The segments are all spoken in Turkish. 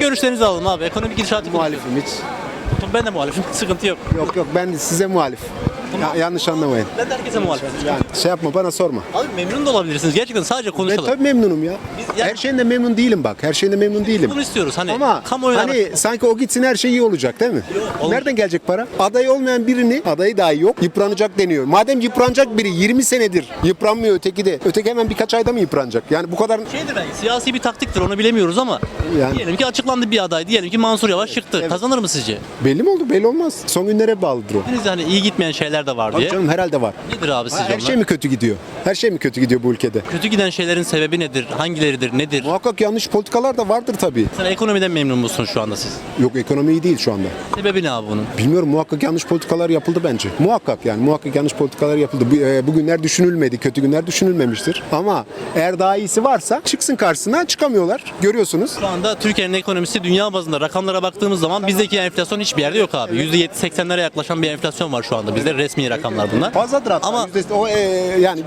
Görüşlerinizi alalım abi. Ekonomik gidişatı Muhalifim hiç. Ben de muhalifim. Sıkıntı yok. Yok yok ben size muhalif. Ya- yanlış anlamayın. Ben de herkese muhalifim. Yani şey yapma bana sorma. Abi memnun da olabilirsiniz. Gerçekten sadece Ben konuşalım. tabii memnunum ya. Biz- yani- Her şeyinde memnun değilim bak. Her şeyinde memnun değilim. Bunu istiyoruz. Hani Ama kamuoyu hani sanki o gitsin her şey iyi olacak değil mi? olur. Nereden gelecek para? Adayı olmayan birini, adayı dahi yok, yıpranacak deniyor. Madem yıpranacak biri 20 senedir yıpranmıyor öteki de. Öteki hemen birkaç ayda mı yıpranacak? Yani bu kadar şeydir belki siyasi bir taktiktir onu bilemiyoruz ama Yani- diyelim ki açıklandı bir aday. Diyelim ki Mansur Yavaş çıktı. Kazanır mı sizce? belli mi oldu? Belli olmaz. Son günlere bağlıdır o. Henüz hani iyi gitmeyen şeyler de var Tabii diye. canım herhalde var. Nedir abi sizce Her onlar? şey mi kötü gidiyor? Her şey mi kötü gidiyor bu ülkede? Kötü giden şeylerin sebebi nedir? Hangileridir? Nedir? Muhakkak yanlış politikalar da vardır tabii. Sen ekonomiden memnun musun şu anda siz? Yok ekonomi iyi değil şu anda. Sebebi ne abi bunun? Bilmiyorum muhakkak yanlış politikalar yapıldı bence. Muhakkak yani muhakkak yanlış politikalar yapıldı. Bu, e, bugünler düşünülmedi, kötü günler düşünülmemiştir. Ama eğer daha iyisi varsa çıksın karşısına çıkamıyorlar. Görüyorsunuz. Şu anda Türkiye'nin ekonomisi dünya bazında rakamlara baktığımız zaman bizdeki enflasyon hiçbir yerde yok abi. %70-80'lere yaklaşan bir enflasyon var şu anda bizde resmi rakamlar bunlar. Fazladır hatta. Ama- Yüzdesi- o, e, yani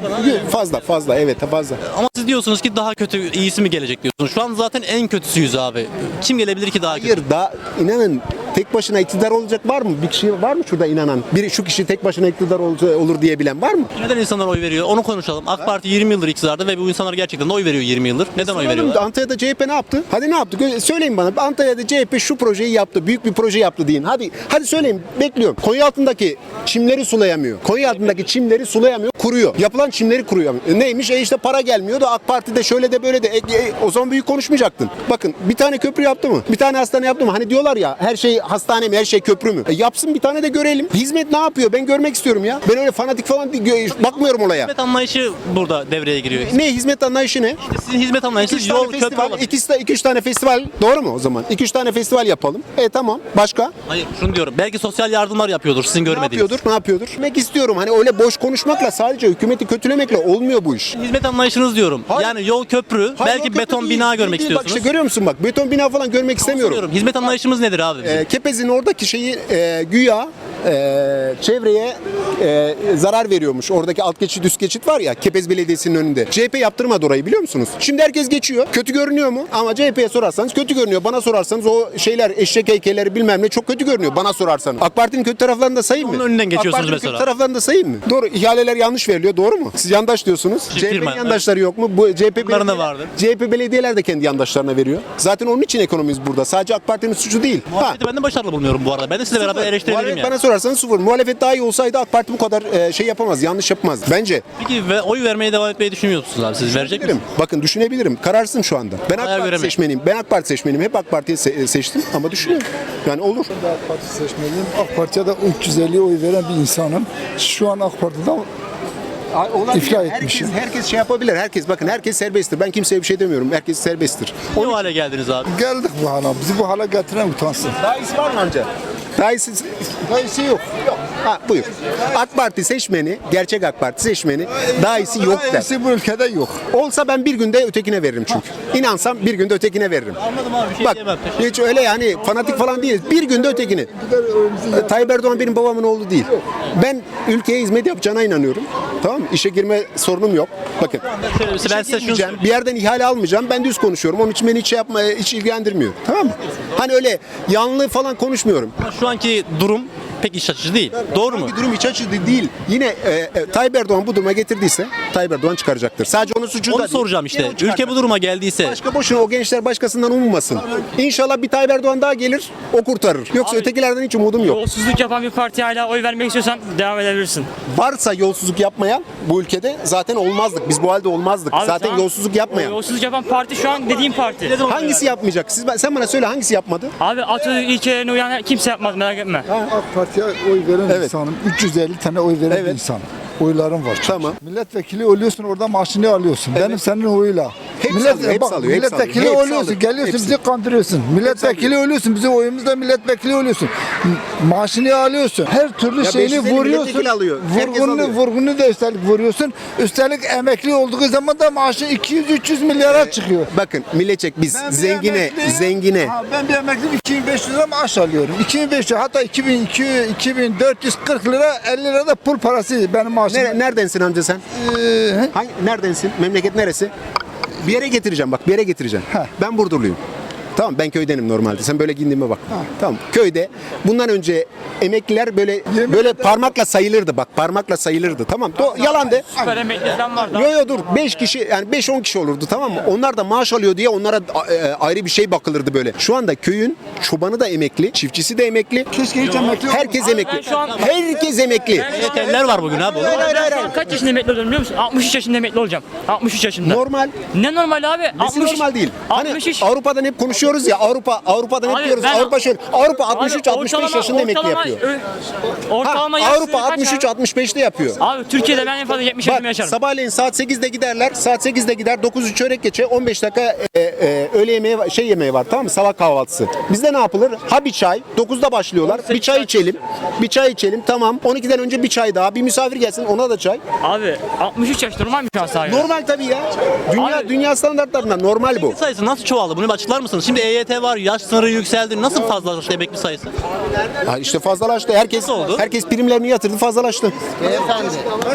fazla fazla evet fazla. Ama siz diyorsunuz ki daha kötü, iyisi mi gelecek diyorsunuz. Şu an zaten en kötüsüyüz abi. Kim gelebilir ki daha kötü? Hayır da inanın tek başına iktidar olacak var mı? Bir kişi var mı şurada inanan? Biri şu kişi tek başına iktidar ol- olur diyebilen var mı? Neden insanlar oy veriyor? Onu konuşalım. AK Parti 20 yıldır iktidarda ve bu insanlar gerçekten de oy veriyor 20 yıldır. Neden oy veriyorlar? Antalya'da CHP ne yaptı? Hadi ne yaptı? Gö- Söyleyin bana. Antalya'da CHP şu projeyi yaptı. Büyük bir proje yaptı deyin. Hadi hadi söyleyin. Bekliyorum. Konya altındaki çimleri sulayamıyor. Konya altındaki çimleri sulayamıyor. Kuruyor. Yapılan çimleri kuruyor. E neymiş? E işte para gelmiyor da AK Parti'de şöyle de böyle de. E, e, o zaman büyük konuşmayacaktın. Bakın bir tane köprü yaptı mı? Bir tane hastane yaptı mı? Hani diyorlar ya her şey hastane mi? Her şey köprü mü? E, yapsın bir tane de görelim. Hizmet ne yapıyor? Ben görmek istiyorum ya. Ben öyle fanatik falan değil, bakmıyorum olaya. Hizmet anlayışı burada devreye giriyor. Ne hizmet anlayışı ne? Sizin hizmet anlayışınız yol, köprü festival, olabilir. iki, iki üç tane festival doğru mu o zaman? İki üç tane festival yapalım. E tamam. Başka? Hayır şunu diyorum. Belki sosyal yardımlar yapıyordur sizin Ne görmediğiniz. yapıyordur? Ne yapıyordur? Demek istiyorum. Hani öyle boş konuşmakla sadece hükümeti kötülemekle olmuyor bu iş. Hizmet anlayışınız diyorum. Hayır. Yani yol, köprü, Hayır, belki kötü beton değil, bina değil, görmek değil. Bak istiyorsunuz. işte görüyor musun bak beton bina falan görmek istemiyorum. Hizmet anlayışımız nedir abi bizim? Ee, Kepez'in oradaki şeyi e, güya e, çevreye e, zarar veriyormuş. Oradaki alt geçit üst geçit var ya Kepez Belediyesi'nin önünde. CHP yaptırmadı orayı biliyor musunuz? Şimdi herkes geçiyor. Kötü görünüyor mu? Ama CHP'ye sorarsanız kötü görünüyor. Bana sorarsanız o şeyler eşek heykelleri bilmem ne çok kötü görünüyor bana sorarsanız. AK Parti'nin kötü taraflarını da sayayım mı? Onun önünden geçiyorsunuz AK Parti'nin mesela. kötü taraflarını da sayayım mı? Doğru. ihaleler yanlış veriliyor. Doğru mu? Siz yandaş diyorsunuz. Çift CHP'nin firma, yandaşları yok mu? Bu CHP Bunların da belediye- vardır. CHP belediyeler de kendi yandaşlarına veriyor. Zaten onun için ekonomimiz burada. Sadece AK Parti'nin suçu değil. Ha. Muhabbeti ben de başarılı bulmuyorum bu arada. Ben de sizle beraber eleştirebilirim yani. Bana sorarsanız sıfır. Muhalefet daha iyi olsaydı AK Parti bu kadar e, şey yapamaz, yanlış yapmaz. Bence. Peki ve oy vermeye devam etmeyi düşünüyor musunuz abi? Siz verecek misiniz? Bakın düşünebilirim. Kararsızım şu anda. Ben AK Karar Parti veremeyin. seçmeniyim. Ben AK Parti seçmeniyim. Hep AK Parti'yi se- seçtim ama düşünüyorum. Yani olur. AK Parti seçmeliyim. AK Parti'ye de 350 oy veren bir insanım. Şu an AK Parti'den İflah etmişim. Herkes, herkes şey yapabilir. Herkes bakın herkes serbesttir. Ben kimseye bir şey demiyorum. Herkes serbesttir. Ne hale geldiniz abi? geldik bu hala. Bizi bu hale getiren utansın. Daha iyisi var mı amca? Daha iyisi, daha iyisi yok. Yok. Ha buyur. AK Parti seçmeni, gerçek AK Parti seçmeni daha iyisi yok der. Hepsi bu ülkede yok. Olsa ben bir günde ötekine veririm çünkü. İnansam bir günde ötekine veririm. Anladım abi bir şey Bak diyemem. hiç öyle yani fanatik falan değiliz. Bir günde ötekini. E, Tayyip Erdoğan benim babamın oğlu değil. Ben ülkeye hizmet yapacağına inanıyorum. Tamam mı? İşe girme sorunum yok. Bakın. Şey, ben size şunu bir yerden ihale almayacağım. Ben düz konuşuyorum. Onun için beni hiç şey yapma, hiç ilgilendirmiyor. Tamam mı? Hani öyle yanlı falan konuşmuyorum. Şu anki durum pek iç açıcı değil. Doğru mu? Durum iç açıcı değil. Yine e, e, Tayyip Erdoğan bu duruma getirdiyse Tayyip Erdoğan çıkaracaktır. Sadece onun suçu da Onu değil. soracağım Yine o işte. Ülke bu duruma geldiyse Başka boşuna o gençler başkasından ummasın. İnşallah bir Tayyip Erdoğan daha gelir, o kurtarır. Yoksa Abi- ötekilerden hiç umudum yok. Yolsuzluk yapan bir partiye hala oy vermek istiyorsan devam edebilirsin. Varsa yolsuzluk yapmayan bu ülkede zaten olmazdık. Biz bu halde olmazdık. Abi zaten tamam. yolsuzluk yapmayan. O Yolsuzluk yapan parti şu an dediğim parti. Hangisi yapmayacak? Siz sen bana söyle hangisi yapmadı? Abi Atatürk ilkelerine uyan kimse yapmaz merak etme. Parti'ye oy veren Evet. insanım. 350 tane oy veren Evet. bir insanım. Oylarım var. çünkü. Tamam. Milletvekili oluyorsun orada maaşını alıyorsun. Benim senin oyuyla. Hepsi alıyor, hepsi bak, alıyor, hepsi milletvekili. Hepsi oluyorsun. alıyor, Geliyorsun hepsi. bizi kandırıyorsun. Milletvekili oluyorsun. Bizi oyumuzda milletvekili oluyorsun. M- Maaşını alıyorsun. Her türlü Ya şeyini 550 vuruyorsun. milletvekili alıyor. Herkes alıyor. vurgunu da üstelik vuruyorsun. Üstelik emekli olduğu zaman da maaşın 200-300 milyara çıkıyor. Bakın milletçek biz Ben bir zengine, emekliyim. zengine. Ha, ben bir emekliyim 2500 lira maaş alıyorum. 2500 hatta 2200 2440 lira 50 lira da pul parası benim maaşım. Nere, neredensin amca sen? Ee, Hangi, neredensin? Memleket neresi? Bir yere getireceğim bak bir yere getireceğim. Heh. Ben Burdurluyum. Tamam ben köydenim normalde. Sen böyle giyindiğime bak. Tamam. Köyde bundan önce emekliler böyle böyle parmakla sayılırdı bak. Parmakla sayılırdı. Tamam. Do- yalan de. Süper emekliden var da. Yo yo dur 5 kişi yani 5-10 kişi olurdu tamam mı? Onlar da maaş alıyor diye onlara e, ayrı bir şey bakılırdı böyle. Şu anda köyün çobanı da emekli, çiftçisi de emekli. Keşke hiç emekli Herkes emekli. ben şu an- Herkes emekli. EYT'liler var bugün abi. Hayır, hayır, hayır, kaç yaşında emekli oluyorum biliyor musun? 63 yaşında emekli olacağım. 63 yaşında. Normal. Ne normal abi? Nesi normal değil. Hani 63. Avrupa'dan hep konuşuyoruz ya Avrupa Avrupa'dan hep Abi diyoruz. ben- Avrupa şöyle. Avrupa Abi 63 65 ortalama- yaşında emekli ortalama- yapıyor. Ha, Ortalama yaşı Avrupa kaç 63 abi? 65'te yapıyor. Abi Türkiye'de ben en fazla 70 yaşında Bak yaşarım. sabahleyin saat 8'de giderler. Saat 8'de gider 9'u çörek geçe 15 dakika e, e, öğle yemeği var- şey yemeği var tamam mı? Sabah kahvaltısı. Bizde ne yapılır? Ha bir çay. 9'da başlıyorlar. Bir çay içelim. Bir çay içelim. Tamam. 12'den önce bir çay daha. Bir misafir gelsin ona da çay. Abi 63 yaş normal mi şu an sahaya? Normal tabii ya. Dünya Abi- dünya standartlarında normal bu. sayısı nasıl çoğaldı? Bunu bir açıklar mısınız? Şimdi EYT var, yaş sınırı yükseldi. Nasıl fazlalaştı emekli sayısı? Ha işte fazlalaştı. Herkes Nasıl oldu? herkes primlerini yatırdı fazlalaştı. Beyefendi.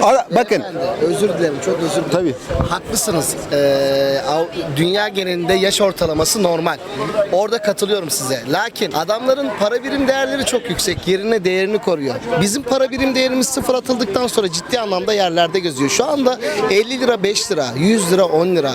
Ara- bakın. Özür dilerim, çok özür dilerim. Tabii. Haklısınız. Ee, Av- dünya genelinde yaş ortalaması normal. Orada katılıyorum size. Lakin adamların para birim değerleri çok yüksek. Yerine değerini koruyor. Bizim para birim değerimiz sıfır atıldıktan sonra ciddi anlamda yerlerde geziyor. Şu anda 50 lira 5 lira, 100 lira 10 lira.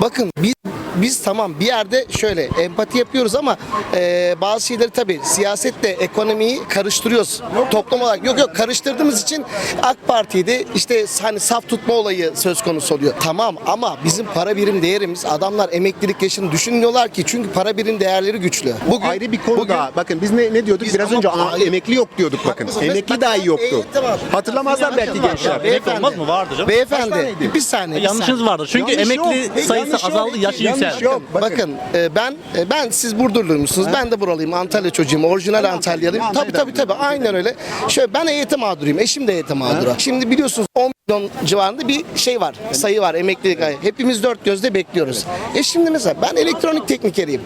Bakın biz biz tamam bir yerde şöyle empati yapıyoruz ama e, bazı şeyleri tabii siyasetle ekonomiyi karıştırıyoruz. Toplum olarak yok yok karıştırdığımız için AK Parti'de işte hani saf tutma olayı söz konusu oluyor. Tamam ama bizim para birim değerimiz adamlar emeklilik yaşını düşünmüyorlar ki çünkü para birim değerleri güçlü. Bugün, ayrı bir konu bugün- daha. Bakın biz ne, ne diyorduk? Biz Biraz önce aa, emekli yok diyorduk bakın. Haklısınız. Emekli Bak- dahi yoktu. Eğitim var. Hatırlamazlar belki gençler. Beyefendi. olmaz mı? Vardır canım. Beyefendi bir saniye. bir Yanlışınız saniye. vardır. Çünkü Yanlış emekli yok. sayısı azaldı, yaşı Yanlış yükseldi. yok. Bakın, e, ben e, ben siz Burdurluymuşsunuz. Ben de buralıyım. Antalya çocuğuyum. Orijinal Antalyalıyım. Tabii tabii tabii. Aynen öyle. Şöyle ben EYT mağduruyum. Eşim de EYT mağduru. Şimdi biliyorsunuz 10 milyon civarında bir şey var. Sayı var emeklilik ayı. Hepimiz dört gözle bekliyoruz. E şimdi mesela ben elektronik teknikeriyim.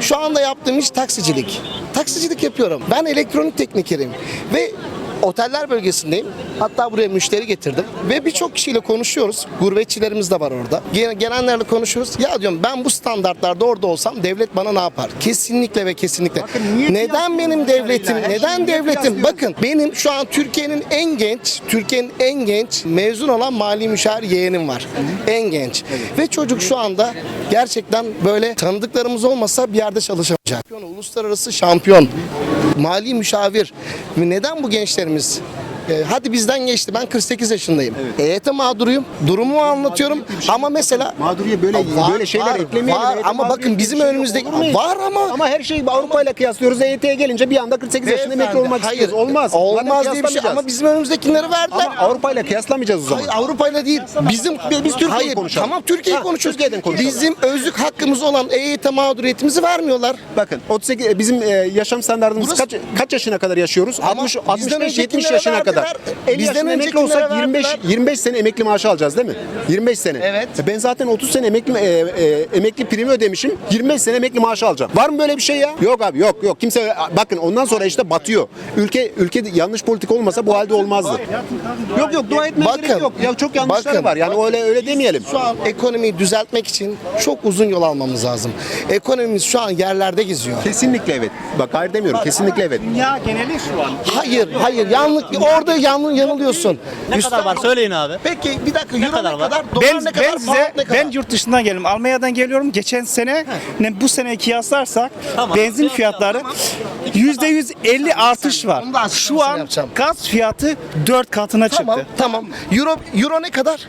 Şu anda yaptığım iş taksicilik. Taksicilik yapıyorum. Ben elektronik teknikeriyim. Ve Oteller bölgesindeyim. Hatta buraya müşteri getirdim. Ve birçok kişiyle konuşuyoruz. Gurbetçilerimiz de var orada. Gel- Gelenlerle konuşuyoruz. Ya diyorum ben bu standartlarda orada olsam devlet bana ne yapar? Kesinlikle ve kesinlikle. niye Neden benim devletim? şeyi Neden devletim? Bakın benim şu an Türkiye'nin en genç, Türkiye'nin en genç mezun olan mali müşavir yeğenim var. En genç. Ve çocuk şu anda gerçekten böyle tanıdıklarımız olmasa bir yerde çalışamayacak. Uluslararası şampiyon. Mali müşavir. Neden bu gençlerimiz e, hadi bizden geçti. Ben 48 yaşındayım. EYT mağduruyum. Durumumu anlatıyorum. Ama mesela Mağduriye böyle Var, böyle şeyler var, eklemeyelim. var. EYT Ama bakın bizim şey önümüzde- var ama- ama her şeyi Avrupa ile kıyaslıyoruz. EYT'ye gelince bir anda 48 yaşında emekli olmak Hayır, istiyoruz. Olmaz. Olmaz diye bir şey. Ama bizim önümüzdekileri verdiler. Ama Avrupa ile kıyaslamayacağız o zaman. Hayır Avrupa ile değil. Bizim Biz Türkiye'yi Hayır, konuşalım. Tamam Türkiye'yi konuşuyoruz. Türkiye'den konuşalım. Bizim özlük hakkımız olan EYT mağduriyetimizi vermiyorlar. Bakın 38 bizim e, yaşam standartımız kaç kaç yaşına kadar yaşıyoruz? Ama 60 bizden 65 70 öncekilere yaşına verdiler. Kadar. 50 Bizden emekli olsak 25 verdiler. 25 sene emekli maaşı alacağız değil mi? 25 sene. Evet. E Ben zaten 30 sene emekli e, e, emekli primi ödemişim. 25 sene emekli maaşı alacağım. Var mı böyle bir şey ya? Yok abi yok yok. Kimse bakın ondan sonra işte batıyor. Ülke ülke yanlış politik olmasa bu halde olmazdı. Yok yok dua etmeye Bakın, gerek yok. Ya çok yanlışları bakın. var. Yani öyle öyle demeyelim. Şu an ekonomiyi düzeltmek için çok uzun yol almamız lazım. Ekonomimiz şu an yerlerde geziyor. Kesinlikle evet. Bak hayır demiyorum. Kesinlikle evet. Dünya geneli şu an. Hayır, hayır. Yanlış orada yanlış yanılıyorsun. Ne kadar var söyleyin abi. Peki bir dakika euro kadar ne var? kadar? Dolar Ben, ne kadar? ben size ne kadar? ben yurt dışından geldim. Almanya'dan geliyorum. Geçen sene ne bu sene kıyaslarsak Tamam. benzin fiyatları yüzde yüz elli artış var. Onu da Şu an yapacağım. gaz fiyatı dört katına Tamam, çıktı. tamam. Euro euro ne kadar?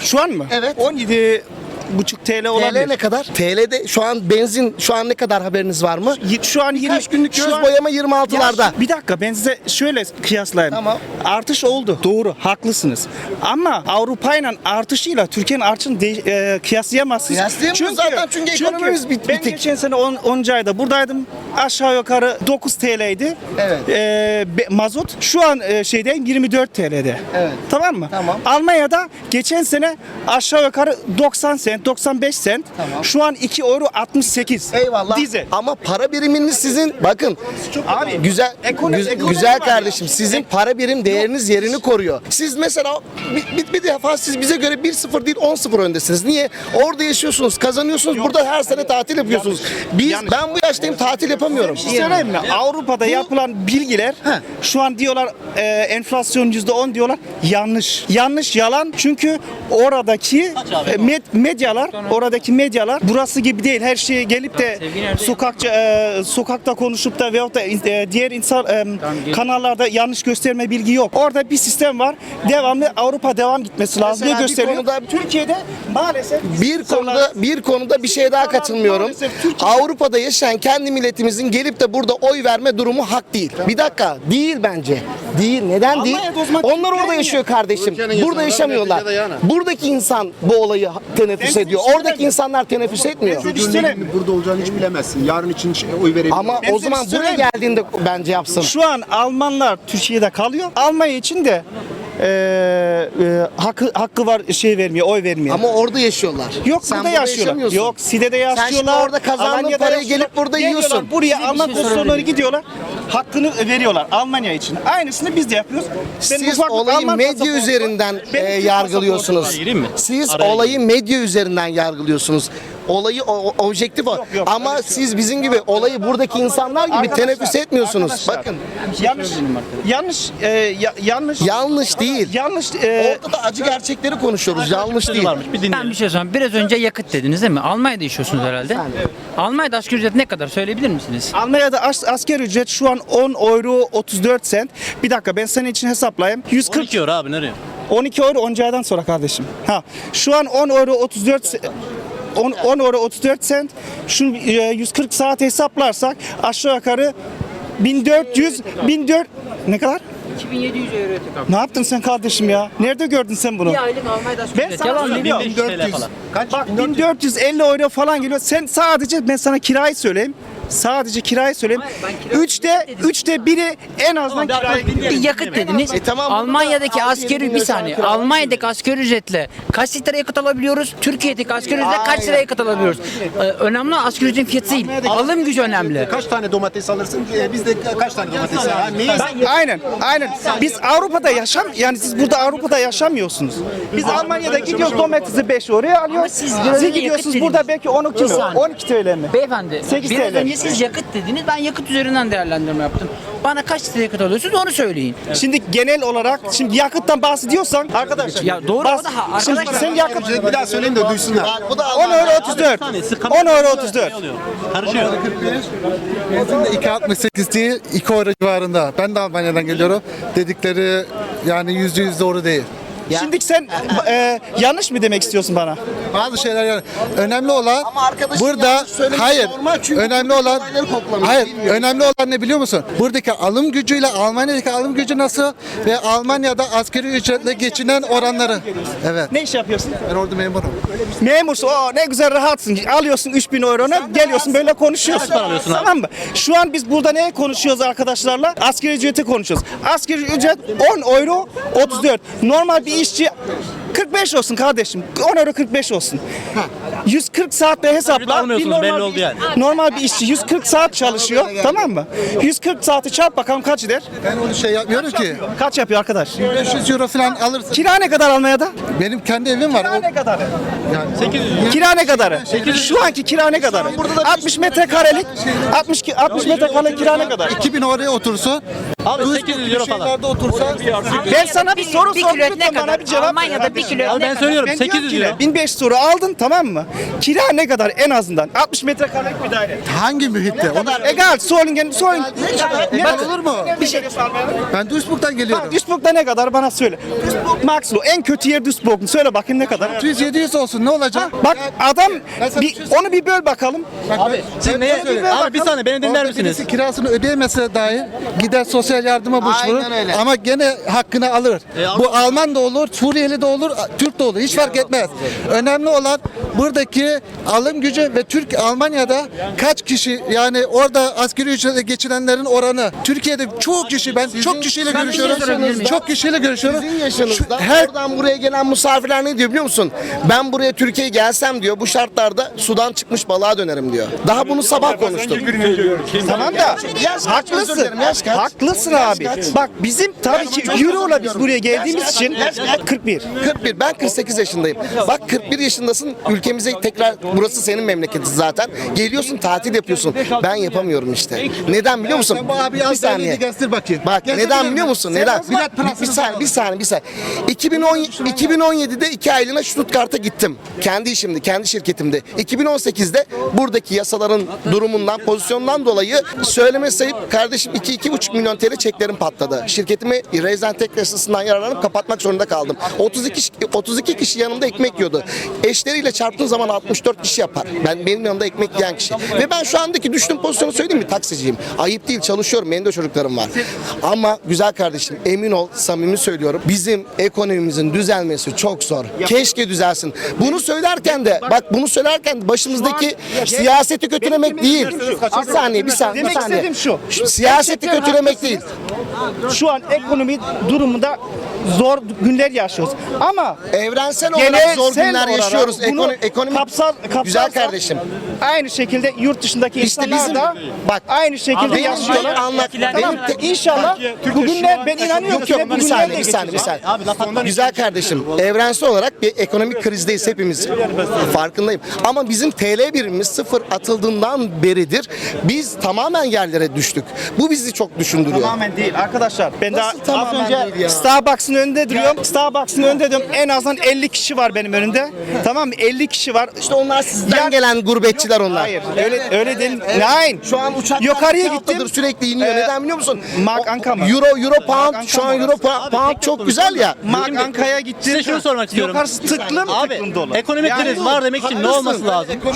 Şu an mı? Evet. 17 buçuk TL TL olabilir. ne kadar? TL'de şu an benzin şu an ne kadar haberiniz var mı? Y- Şu an 20 Kaç günlük şu göz an- boyama 26'larda. Ya bir dakika ben size şöyle kıyaslayayım. Tamam. Artış oldu. Doğru. Haklısınız. Ama Avrupa ile artışıyla Türkiye'nin artışını de- e, kıyaslayamazsınız. Kıyaslayamıyoruz zaten çünkü ekonomimiz bit- Ben bitik. geçen sene 10. ayda buradaydım. Aşağı yukarı 9 TL'ydi. Evet. Be- mazot şu an e, şeyden 24 TL'de. Evet. Tamam mı? Tamam. Almanya'da geçen sene aşağı yukarı 90 sent, 95 sent. Tamam. Şu an 2 euro 68. Eyvallah. Dizel. Ama para biriminiz sizin bakın Abi, güzel ekonomi- güz- ekonomi güzel var kardeşim sizin para birim değeriniz yerini koruyor. Siz mesela bir, bir, bir defa siz bize göre 1-0 değil 10-0 öndesiniz. Niye? Orada yaşıyorsunuz, kazanıyorsunuz. Burada her sene tatil yapıyorsunuz. Biz ben bu yaştayım tatil yapamıyorum. Bir şey söyleyeyim mi? Avrupa'da yapılan bilgiler şu an diyorlar e, enflasyon %10 diyorlar. Yanlış. Yanlış yalan. Çünkü oradaki e, med- medyalar, oradaki medyalar burası gibi değil. Her şeye gelip de sokakça e, sokakta konuşup da veyahut da e, diğer insan e, kanallarda yanlış gösterme bilgi yok. Orada bir sistem var. Devamlı Avrupa devam gitmesi lazım diye Mesela bir gösteriyor. konuda- Türkiye'de maalesef Bir konuda bir konuda bir şeye daha katılmıyorum. Maalesef Türkiye- Avrupa'da yaşayan kendi milletimizin gelip de burada oy verme durumu hak değil. Bir dakika, değil bence. Değil. Neden değil? Onlar orada mi? yaşıyor kardeşim. Burada yaşamıyorlar. Buradaki insan bu olayı teneffüs ediyor. şey Oradaki insanlar teneffüs etmiyor. şey Çocuğun burada olacağını hiç bilemezsin. Yarın için şey- oy verebilir. Ama o zaman buraya geldiğinde bence yapsın. Şu an Almanlar Türkiye'de kalıyor. Almanya için de e, e, hakkı hakkı var şey vermiyor, oy vermiyor. Ama orada yaşıyorlar. Yok Sen burada yaşıyorlar. Yok Side'de Sen yaşıyorlar. şimdi orada kazandığın Almanya'da parayı yaşıyorlar. gelip burada Geliyorlar, yiyorsun. Buraya Alman konsolosları gidiyorlar. Hakkını veriyorlar Almanya için. Aynısını biz de yapıyoruz. Benim Siz olayı Alman medya üzerinden Benim e, Türk yargılıyorsunuz. mi? Siz Araya olayı medya üzerinden yargılıyorsunuz. Olayı o, o- objektif o. Yok, yok, Ama siz bizim gibi olayı buradaki insanlar gibi Arkadaşlar, teneffüs etmiyorsunuz. arkadaşlar, Bakın yanlış yanlış e, ya- yanlış yanlış değil. yanlış e, Ortada acı gerçekleri konuşuyoruz. Yanlış değil. varmış. Bir Ben dinleyelim. bir şey sorayım. Biraz önce yakıt dediniz değil mi? Almanya'da yaşıyorsunuz herhalde. Almanya'da asgari ücret ne kadar söyleyebilir misiniz? Almanya'da as- asker ücret şu an 10 euro 34 sent. Bir dakika ben senin için hesaplayayım. 140 12 euro abi nereye? 12 euro 10 aydan sonra kardeşim. Ha. Şu an 10 euro 34 se- 10, 10 euro 34 sent. Şu e, 140 saat hesaplarsak aşağı yukarı 1400 1400 ne kadar? 2700 euro tekabül. Ne yaptın sen kardeşim ya? Nerede gördün sen bunu? Bir aylık Almanya'da Ben sana Yalan söylüyorum. söylüyorum. 1500 TL falan. Kaç? Bak 1450 euro falan geliyor. Sen sadece ben sana kirayı söyleyeyim. Sadece kirayı söyleyeyim. Üçte, üçte biri en azından Tamam, kirayı bir- bir- yakıt dediniz. E tamam, Almanya'daki askeri bir saniye. Almanya'daki asgari ücretle kaç litre yakıt alabiliyoruz? Türkiye'deki asgari ücretle kaç lira yakıt alabiliyoruz? Ee, önemli asgari ücretin fiyatı değil. Alım gücü önemli. Kaç tane domates alırsın? Biz de kaç tane domates alırız? Aynen, aynen. Biz Avrupa'da yaşam, yani siz burada Avrupa'da yaşamıyorsunuz. Biz Almanya'da gidiyoruz domatesi 5 oraya alıyoruz. siz Siz gidiyorsunuz burada belki 12 Bir mi? saniye. 12 TL mi? Beyefendi, 8 biraz TL. Siz yakıt dediniz. Ben yakıt üzerinden değerlendirme yaptım. Bana kaç litre yakıt alıyorsunuz onu söyleyin. Şimdi genel olarak şimdi yakıttan bahsediyorsan arkadaşlar. Ya doğru, o da ha- Şimdi arkadaşlar- sen yakıt Bir daha söyleyeyim de duysunlar. Bu da 10 euro 34. 10 euro 34. Karışıyor. Benzin de 2.68 değil 2 euro civarında. Ben de Almanya'dan geliyorum. Dedikleri yani yüzde yüz doğru değil. Şimdi sen e, yanlış mı demek istiyorsun bana? Bazı şeyler yani önemli olan Ama arkadaşın burada yanlış söylemesi hayır normal çünkü önemli olan olayları koklamış, hayır bilmiyorum. önemli olan ne biliyor musun? Buradaki alım gücüyle Almanya'daki alım gücü nasıl ve Almanya'da asgari ücretle geçinen oranları. Evet. Ne iş yapıyorsun? Ben orada memurum. Memursun. Oo, ne güzel rahatsın. Alıyorsun 3000 euronu geliyorsun böyle konuşuyorsun. para alıyorsun abi? Tamam mı? Şu an biz burada ne konuşuyoruz arkadaşlarla? Asgari ücreti konuşuyoruz. Asgari ücret 10 euro 34. Normal bir işçi 45 olsun kardeşim. 10 euro 45 olsun. 140 saatte hesapla. almıyorsunuz, normal belli bir oldu iş- yani. Normal bir işçi 140 saat çalışıyor. Tamam mı? 140 saati çarp bakalım kaç eder? Ben onu şey yapmıyorum ki. Kaç yapıyor arkadaş? 500 euro falan alırsın. Kira ne kadar Almanya'da? Benim kendi evim var. Kira O- ne kadar? Yani Kira ne kadar? Şu anki kira ne kadar? 60 metrekarelik 60 ki- 60 metrekarelik kira ne kadar? 2000 oraya otursun. Abi Duisburg 800 gibi euro falan. otursa Ben sana bir soru bir sordum lütfen ne bana kadar? bir cevap ver. Almanya'da bir kilo ne ben kadar? söylüyorum Ben diyorum 800 ki euro. ne? 1500 euro aldın tamam mı? Kira ne kadar en azından? 60 metrekarelik bir daire. hangi mühitte? Onu Egal, Solingen, Solingen. Bak olur mu? Bir şey. Ben Duisburg'dan geliyorum. Bak Duisburg'da ne kadar bana söyle. Duisburg Maxlo en kötü yer Duisburg. Söyle bakayım ne kadar? 600 700 olsun ne olacak? Bak adam Ben sana bir, bir şey onu bir böl bakalım. Abi siz neye? Abi bir saniye beni dinler Orada misiniz? birisi kirasını ödeyemese dahi gider sosyal yardıma başvurur Aynen öyle. ama gene hakkını alır. E, Bu Alman da olur, Suriyeli de olur, Türk de olur. Hiç fark etmez. Önemli olan burada buradaki alım gücü ve Türk Almanya'da kaç kişi yani orada asgari ücretle geçinenlerin oranı Türkiye'de çok kişi ben çok kişiyle görüşüyorum. Çok kişiyle görüşüyorum. Sizin yaşınızda Şu- her oradan buraya gelen misafirler ne diyor biliyor musun? Ben buraya Türkiye'ye gelsem diyor bu şartlarda sudan çıkmış balığa dönerim diyor. Daha bunu sabah konuştuk. Tamam da haklısın. dilerim, yaş kaç? Haklısın abi. Bak bizim tabii ki Euro'la biz buraya geldiğimiz için 41. 41. Ben 48 yaşındayım. Bak 41 yaşındasın. Ülkemize tekrar burası senin memleketin zaten. Geliyorsun tatil yapıyorsun. Ben yapamıyorum işte. Neden biliyor musun? Sen bu abi bir saniye. saniye. göster bakayım. Bak neden biliyor musun? Neden? Bir, bir saniye, bir saniye, bir saniye. 2010 2017'de iki aylığına Stuttgart'a gittim. Kendi işimdi, kendi şirketimde. 2018'de buradaki yasaların durumundan, pozisyondan dolayı söyleme sayıp kardeşim 2-2,5 milyon TL çeklerim patladı. Şirketimi Raizen Tek yasasından yararlanıp kapatmak zorunda kaldım. 32 kişi, 32 kişi yanımda ekmek yiyordu. Eşleriyle çarptığın zaman 64 kişi yapar. Ben benim yanımda ekmek yiyen kişi. Ve ben şu andaki düştüğüm pozisyonu söyleyeyim mi? Taksiciyim. Ayıp değil, çalışıyorum. Benim de çocuklarım var. Ama güzel kardeşim emin ol, samimi söylüyorum. Bizim ekonomimizin düzelmesi çok zor. Keşke düzelsin. Bunu söylerken de bak bunu söylerken başımızdaki siyaseti kötülemek değil. Bir saniye, bir saniye, bir Demek saniye. istediğim şu. Siyaseti Gerçekten kötülemek değil. Şu an ekonomi durumunda zor günler yaşıyoruz. Ama Evrensel olarak Genelsel zor günler olarak yaşıyoruz. bunu Ekonomi, ekonomi kapsar, güzel kardeşim. Aynı şekilde yurt dışındaki İşte insanlar bizim- da bak, aynı şekilde benim yaşıyorlar. anlat- Tamam. benim te- İnşallah bugünler ben inanıyorum Yok ki yok bir saniye bir saniye bir saniye. Güzel kardeşim evrensel olarak bir ekonomik krizdeyiz hepimiz. Farkındayım. Ama bizim TL birimimiz sıfır atıldığından beridir biz tamamen yerlere düştük. Bu bizi çok düşündürüyor. Tamamen değil arkadaşlar. Ben daha Nasıl az tamamen önce ya? Starbucks'ın önünde duruyorum. Starbucks'ın önünde diyorum. En azından 50 kişi var benim önünde. Tamam mı? 50 kişi var. İşte onlar sizden Ya- gelen gurbetçiler onlar. Hayır. Öyle öyle değil. Nein. Şu an uçaklar yukarıya iki haftadır gittim. sürekli iniyor. Ee, Neden biliyor musun? Mark O- Anka mı? Euro, Euro pound, Anka şu an mı Euro orası? pound, pound çok güzel ya. Mark Anka'ya gittim. Size şunu sormak istiyorum. Yukarısı tıklım Abi tıklım dolu. ekonomik Yani- kriz var demek için ne olması lazım? Bir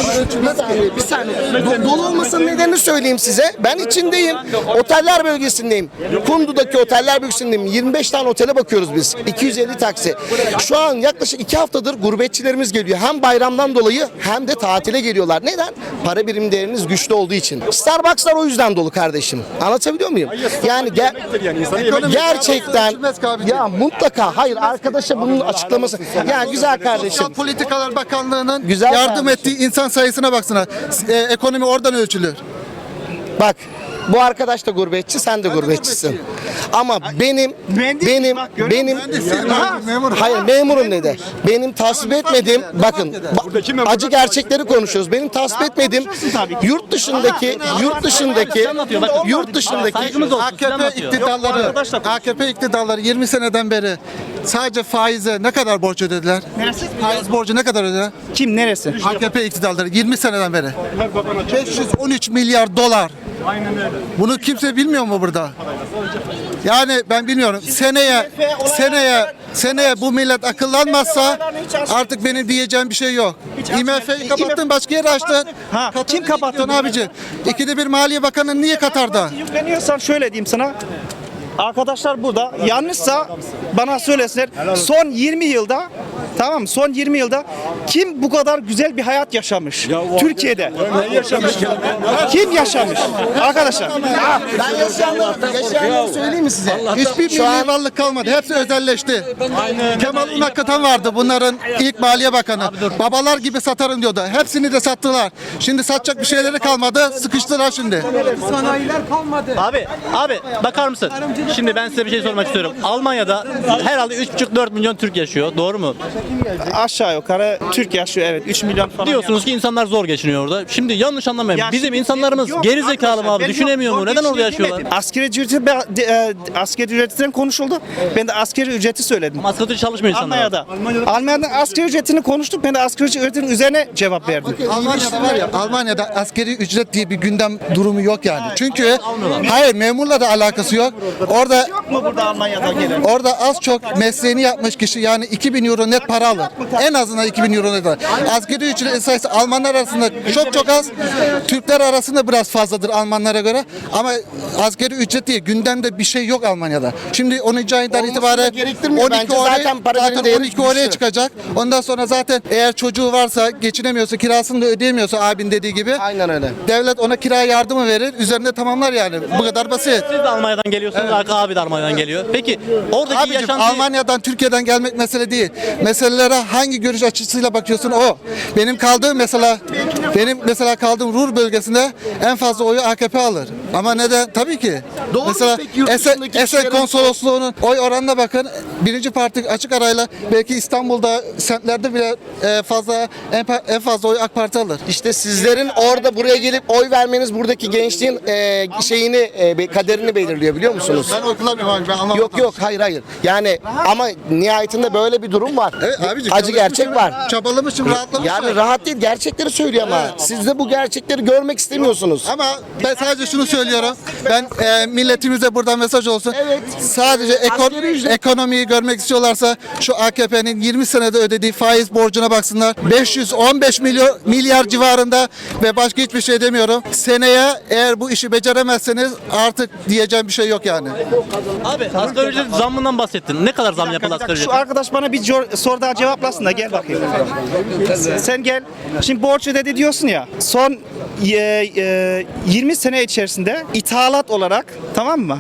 saniye, bir saniye. Do- dolu olmasının nedenini söyleyeyim size. Ben içindeyim. Oteller bölgesindeyim. Kundu'daki oteller bölgesindeyim. 25 tane otele bakıyoruz biz. 250 taksi. Şu an yaklaşık 2 haftadır gurbetçilerimiz geliyor. Hem bayramdan dolayı hem de tatile geliyorlar. Neden? Para birim değeriniz güçlü olduğu için. Starbucks'lar o yüzden dolu kardeşim. Anlatabiliyor muyum? Yani ge- gerçekten ya mutlaka hayır arkadaşa bunun açıklaması. Ya güzel kardeşim. Sosyal Politikalar Bakanlığı'nın Güzel yardım kardeşim. ettiği insan sayısına baksana. E, ekonomi oradan ölçülür. Bak bu arkadaş da gurbetçi, sen de gurbetçisin. Ama benim Ben değil, benim bak benim Mühendisin, memur. Hayır memurum dedi. Benim tasvip etmediğim bakın ba- acı gerçekleri konuşuyoruz. Benim tasvip etmediğim yurt dışındaki yurt dışındaki yurt dışındaki AKP iktidarları, AKP iktidarları 20 seneden beri sadece faize ne kadar borç ödediler? Neresi? Faiz borcu ne kadar ödediler? Kim neresi? AKP iktidarları 20 seneden beri. 513 milyar dolar. Bunu kimse bilmiyor mu burada? Yani ben bilmiyorum. Seneye seneye seneye bu millet akıllanmazsa artık benim diyeceğim bir şey yok. IMF'yi kapattın başka yere açtın. Ha, kim kapattı abici? İkide bir Maliye Bakanı niye Katar'da? Yükleniyorsan şöyle diyeyim sana. Arkadaşlar burada yanlışsa bana söylesinler. Son 20 yılda tamam mı? Son 20 yılda kim bu kadar güzel bir hayat yaşamış? Türkiye'de. Kim yaşamış? Arkadaşlar. ben yaşayanları, yaşayanları söyleyeyim mi size? Hiçbir milli varlık kalmadı. Hepsi özelleşti. Kemal Unakatan vardı bunların ilk Maliye Bakanı. Babalar gibi satarım diyordu. Hepsini de sattılar. Şimdi satacak bir şeyleri kalmadı. Sıkıştılar şimdi. Abi, abi bakar mısın? Şimdi ben size bir şey sormak istiyorum. Almanya'da herhalde 3,5-4 milyon Türk yaşıyor. Doğru mu? aşağı yukarı Türk yaşıyor evet 3 milyon falan. Diyorsunuz ki insanlar zor geçiniyor orada. Şimdi yanlış anlamayın. Ya Bizim şimdi- insanlarımız Yok geri zekalı mı arkadaşlar, abi? ben Düşünemiyor mu? zor Neden orada geçiniyor yaşıyorlar? demedim. Asgari ücreti be- de- e, asgari ücretten konuşuldu. Ben de asgari ücreti söyledim. Ücret çalışmıyor insanlar. Almanya'da. Almanya'da asgari ücretini konuştuk. Ben de asgari ücretin üzerine cevap verdim. Almanya'da var ya Almanya'da askeri ücret diye bir gündem durumu yok yani. Çünkü hayır memurla da alakası yok. Orada Yok mu burada Almanya'dan gelen? Orada az çok mesleğini yapmış kişi yani 2000 euro net para alır. En azından 2000 euro net alır. Asgari ücret sayısı Almanlar arasında çok çok az. Türkler arasında biraz fazladır Almanlara göre. Ama asgari ücret diye gündemde bir şey yok Almanya'da. Şimdi 10. ayından itibaren da gerektirmiyor. 12 Bence oraya, zaten para zaten değeri 12 oraya çıkacak. Ondan sonra zaten eğer çocuğu varsa geçinemiyorsa kirasını da ödeyemiyorsa abin dediği gibi Aynen öyle. devlet ona kira yardımı verir. Üzerinde tamamlar yani. Bu kadar basit. Siz de Almanya'dan geliyorsunuz, Arka abi de Almanya'dan geliyor. Peki oradaki Abicim yaşantı... Almanya'dan Türkiye'den gelmek mesele değil. Meselelere hangi görüş açısıyla bakıyorsun o. Benim kaldığım mesela benim mesela kaldığım Ruhr bölgesinde en fazla oyu AKP alır. Ama neden? Tabii ki. Doğru mesela Esen, Esen konsolosluğunun oy oranına bakın. Birinci parti açık arayla belki İstanbul'da semtlerde bile e, fazla en, fazla oy AK Parti alır. İşte sizlerin orada buraya gelip oy vermeniz buradaki gençliğin e, şeyini e, kaderini belirliyor biliyor musunuz? Ben oy kullanmıyorum abi ben anlamadım. Yok yok hayır hayır. Yani ama nihayetinde böyle bir durum var. Evet, abicim, Acı gerçek var. Çabalamışım, rahatlamışım. Yani rahat değil gerçekleri söylüyor ama siz de bu gerçekleri görmek istemiyorsunuz. Ama ben sadece şunu söylüyorum. Ben e, milletimize buradan mesaj olsun. Evet. Sadece eko- Asgari ücret- ekonomiyi görmek istiyorlarsa şu AKP'nin 20 senede ödediği faiz borcuna baksınlar. 515 milyon milyar civarında ve başka hiçbir şey demiyorum. Seneye eğer bu işi beceremezseniz artık diyeceğim bir şey yok yani. Abi asgari ücret zammından bahsettin. Ne kadar zam yapıldı asgari ücret? Şu arkadaş bana bir cor- soru daha cevaplasın da gel bakayım. Sen gel. Şimdi borç ödedi diyorsun ya. Son e, e, 20 sene içerisinde ithalat olarak tamam mı?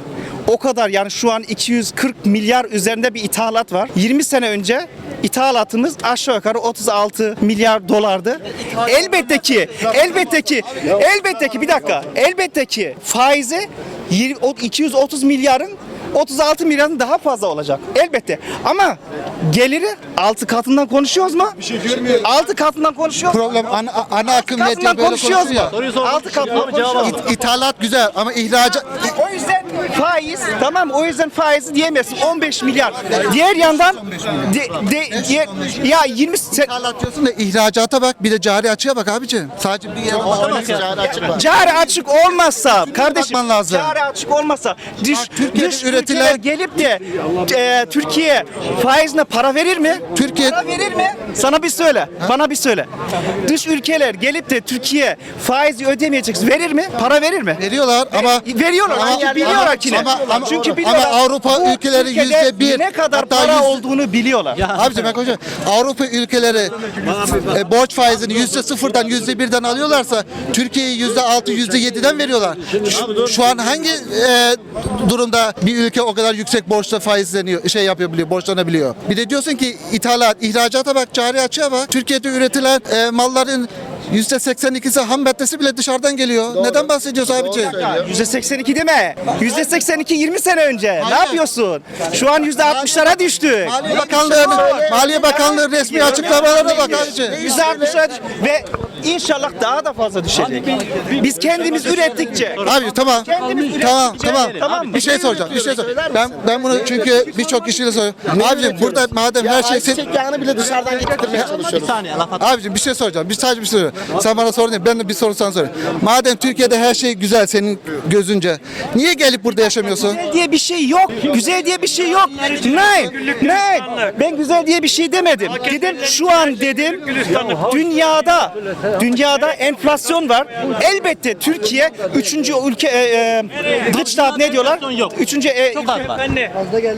O kadar yani şu an 240 milyar üzerinde bir ithalat var. 20 sene önce ithalatımız aşağı yukarı 36 milyar dolardı. Elbette ki, elbette ki, elbette ki bir dakika. Elbette ki faizi 20 o 230 milyarın 36 milyarın daha fazla olacak. Elbette. Ama geliri 6 katından konuşuyoruz mu? Bir şey görmüyorum. 6 katından konuşuyoruz. mu? Problem ana, ana akım böyle konuşuyoruz konuşuyor. mu? 6 katından konuşuyoruz. İthalat güzel ama ihracat O yüzden faiz tamam o yüzden faizi diyemezsin 15 milyar. Diğer yandan de, de, diğer, ya 20 sen, İthalat diyorsun da ihracata bak bir de cari açığa bak abicim. Sadece bir yere bakamazsın. Cari açık olmazsa kardeşim bakman lazım. cari açık olmazsa dış, Bak, Türkiye'de dış üretilen- ülkeler gelip de e, Türkiye faizine para verir mi? Türkiye- para verir mi? Sana bir söyle. Bana bir söyle. Dış ülkeler gelip de Türkiye faizi ödemeyecek verir mi? Para verir mi? Veriyorlar ama veriyorlar çünkü biliyorlar ama- ki ne? ama- ama- çünkü ama biliyorlar. Avrupa bu ülkeleri yüzde bir, ne kadar para yüzde- olduğunu biliyorlar. Abicim ben konuşuyorum. Avrupa ülkeleri e, borç faizini yüzde sıfırdan yüzde birden alıyorlarsa Türkiye'yi yüzde altı yüzde yediden veriyorlar. Şu, şu an hangi e, durumda bir ülke o kadar yüksek borçla faizleniyor, şey yapabiliyor, borçlanabiliyor? Bir de diyorsun ki ithalat, ihracata bak, cari açığa bak. Türkiye'de üretilen e, malların yüzde 82'si ham maddesi bile dışarıdan geliyor. Neden bahsediyorsun abicim? %82 deme. %82 20 sene önce. Ne yapıyorsun? Şu an %60'lara düştük. Maliye Bakanlığı'nın Maliye Bakanlığı resmi açıklamalarına bak abicim. %60'lara düş ve inşallah daha da fazla düşecek. Biz kendimiz ürettikçe. Abi tamam. Kendimiz Tamam ürettikçe- tamam. Tamam mı? Bir şey soracağım. Bir şey soracağım. Ben ben bunu çünkü birçok kişiyle soruyorum. Abicim burada madem her şey sen Ayçiçek yağını bile dışarıdan getirmeye Bir çalışıyoruz. saniye laf at. Abicim bir şey soracağım. Bir sadece bir şey soracağım. Sen bana sorun değil. Ben de bir soru sana sorayım. Madem Türkiye'de her şey güzel senin gözünce. Niye gelip burada yaşamıyorsun? Güzel diye bir şey yok. Güzel diye bir şey yok. Ne? Ne? Ben güzel diye bir şey demedim. Dedim şu an dedim dünyada dünyada enflasyon var. Elbette Türkiye üçüncü ülke e, e, Drittstaat ne diyorlar? Yok. Üçüncü e, Çok var.